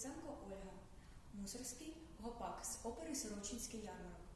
Луценко Ольга, Мусорський, Гопак з опери Сорочинський ярмарок.